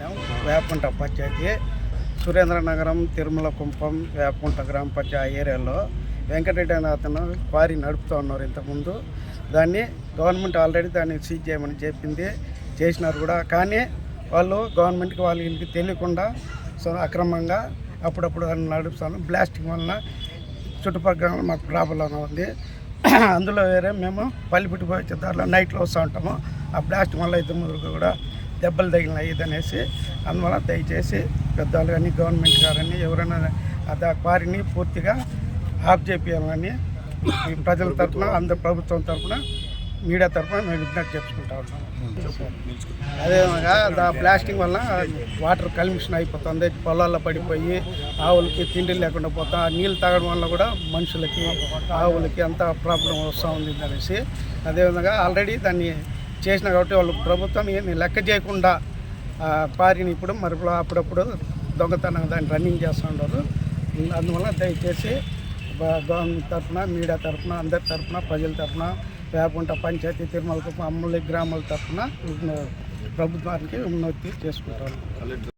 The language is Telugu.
పెట్టినాం వేపకుంట పంచాయతీ. సురేంద్రనగరం తిరుమల కుంపం వేపకుంట గ్రామ పంచాయతీ ఏరియాలో వెంకటరెడ్డి అనే అతను క్వారీ నడుపుతూ ఉన్నారు ఇంతకుముందు. దాన్ని గవర్నమెంట్ ఆల్రెడీ దాన్ని సీజ్ చేయమని చెప్పింది చేసినారు కూడా. కానీ వాళ్ళు గవర్నమెంట్కి వాళ్ళకి తెలియకుండా సో అక్రమంగా అప్పుడప్పుడు దాన్ని నడుపుతాను. బ్లాస్టింగ్ వలన చుట్టుపక్కల మాకు ప్రాబ్లం ఉంది. అందులో వేరే మేము పల్లిపుట్టి పోయే దారిలో నైట్లో వస్తూ ఉంటాము. ఆ బ్లాస్ట్ వల్ల ఇద్దరు ముగ్గురు కూడా దెబ్బలు తగిలినాయి ఇదనేసి అందువల్ల దయచేసి పెద్దవాళ్ళు కానీ గవర్నమెంట్ గారని ఎవరైనా ఆ క్వారీని పూర్తిగా ఆఫ్ చేపించాలని ప్రజల తరఫున అందరు ప్రభుత్వం తరఫున మీడియా తరఫున మేము విజ్ఞప్తి చేసుకుంటా ఉన్నాము అదేవిధంగా దా ప్లాస్టింగ్ వల్ల వాటర్ కల్మిషన్ అయిపోతుంది పొలాల్లో పడిపోయి ఆవులకి తిండి లేకుండా పోతా నీళ్ళు తాగడం వల్ల కూడా మనుషులకి ఆవులకి అంత ప్రాబ్లం వస్తూ ఉంది అనేసి అదేవిధంగా ఆల్రెడీ దాన్ని చేసిన కాబట్టి వాళ్ళు ప్రభుత్వం ఏమీ లెక్క చేయకుండా పారిన ఇప్పుడు మరి అప్పుడప్పుడు దొంగతనం దాన్ని రన్నింగ్ చేస్తూ ఉండరు అందువల్ల దయచేసి గవర్నమెంట్ తరఫున మీడియా తరఫున అందరి తరఫున ప్రజల తరఫున వేపంట పంచాయతీ తిరుమల అమ్మలి గ్రామాల తరఫున ప్రభుత్వానికి ఉన్నతి చేసుకుంటాను.